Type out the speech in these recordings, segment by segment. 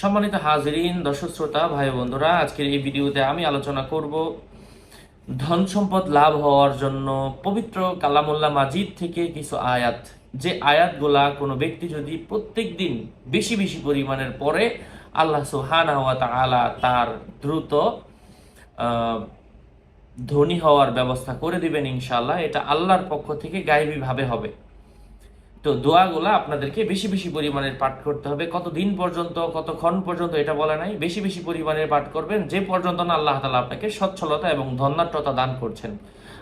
সম্মানিত হাজিরিন, দর্শক শ্রোতা, ভাই বন্ধুরা, আজকের এই ভিডিওতে আমি আলোচনা করব ধন সম্পদ লাভ হওয়ার জন্য পবিত্র কালামুল্লাহ মাজিদ থেকে কিছু আয়াত। যে আয়াতগুলা কোনো ব্যক্তি যদি প্রত্যেক দিন বেশি বেশি পরিমাণের পরে আল্লাহ সুহানা ওয়া তাআলা তার দ্রুত ধনী হওয়ার ব্যবস্থা করে দিবেন ইনশাল্লাহ এটা আল্লাহর পক্ষ থেকে গায়েবী ভাবে হবে। তো দোয়াগুলো আপনাদেরকে বেশি বেশি পরিমাণের পাঠ করতে হবে কত দিন পর্যন্ত কতক্ষণ পর্যন্ত এটা বলা নাই বেশি বেশি পরিমাণের পাঠ করবেন যে পর্যন্ত না আল্লাহ তালা আপনাকে সচ্ছলতা এবং ধন্যাট্যতা দান করছেন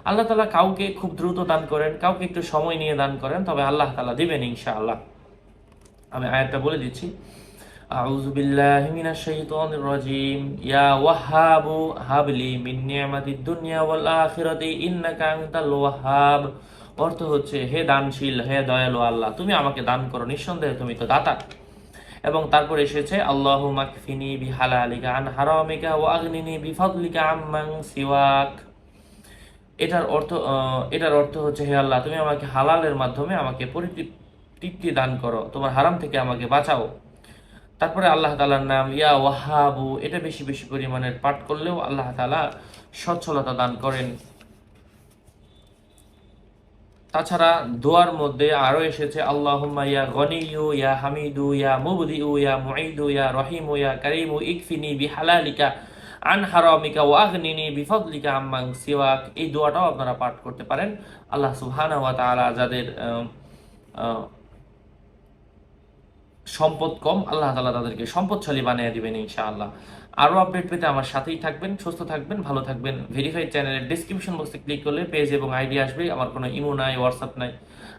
আল্লাহ তালা কাউকে খুব দ্রুত দান করেন কাউকে একটু সময় নিয়ে দান করেন তবে আল্লাহ তালা দিবেন ইনশাআল্লাহ আমি আয়াতটা বলে দিচ্ছি أعوذ بالله من الشيطان الرجيم يا وهاب هب لي من نعمة الدنيا والآخرة إنك أنت الوهاب অর্থ হচ্ছে, হে দানশীল, হে দয়ালু আল্লাহ, তুমি আমাকে দান করো, নিঃসন্দেহে তুমি তো দাতা। এবং তারপর এসেছে, আল্লাহ মাকফিনি বিহালালিকা আন হারামিকা ও আগ্নিনি বিফাদলিকা আম্মাং সিওয়াক। এটার অর্থ এটার অর্থ হচ্ছে, হে আল্লাহ, তুমি আমাকে হালালের মাধ্যমে আমাকে পরিতৃপ্তি দান করো, তোমার হারাম থেকে আমাকে বাঁচাও। তারপরে আল্লাহ তালার নাম, ইয়া ওয়াহাবু, এটা বেশি বেশি পরিমাণের পাঠ করলেও আল্লাহ তালা সচ্ছলতা দান করেন। তাছাড়া দোয়ার মধ্যে আরও এসেছে, আল্লাহম্মা ইয়া গনিয়ু, ইয়া হামিদু, ইয়া মুবদিউ, ইয়া মুঈদু, ইয়া রহিমু, ইয়া কারিমু, ইকফিনি বিহালালিকা, আন হারামিকা ওয়াগনিনি বিফদলিকা আম্মাং সিওয়াক। এই দোয়াটাও আপনারা পাঠ করতে পারেন। আল্লাহ সুবহানাহু ওয়া তাআলা যাদের সম্পদ কম, আল্লাহ তালা তাদেরকে সম্পদশালী বানিয়ে দিবেন ইনশাআল্লাহ। আরও আপডেট পেতে আমার সাথেই থাকবেন, সুস্থ থাকবেন, ভালো থাকবেন। ভেরিফাইড চ্যানেলের ডিসক্রিপশন বক্সে ক্লিক করলে পেজ এবং আইডি আসবে, আমার কোনো ইমো নাই হোয়াটসঅ্যাপ নাই।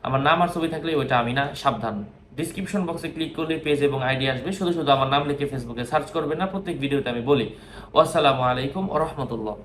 আমার নাম আর ছবি থাকলে ওইটা আমি না, সাবধান। ডিসক্রিপশন বক্সে ক্লিক করলে পেজ এবং আইডি আসবে, শুধু শুধু আমার নাম লিখে ফেসবুকে সার্চ করবেন না, প্রত্যেক ভিডিওতে আমি বলি, ওয়াসসালামু আলাইকুম ও রহমতুল্লাহ।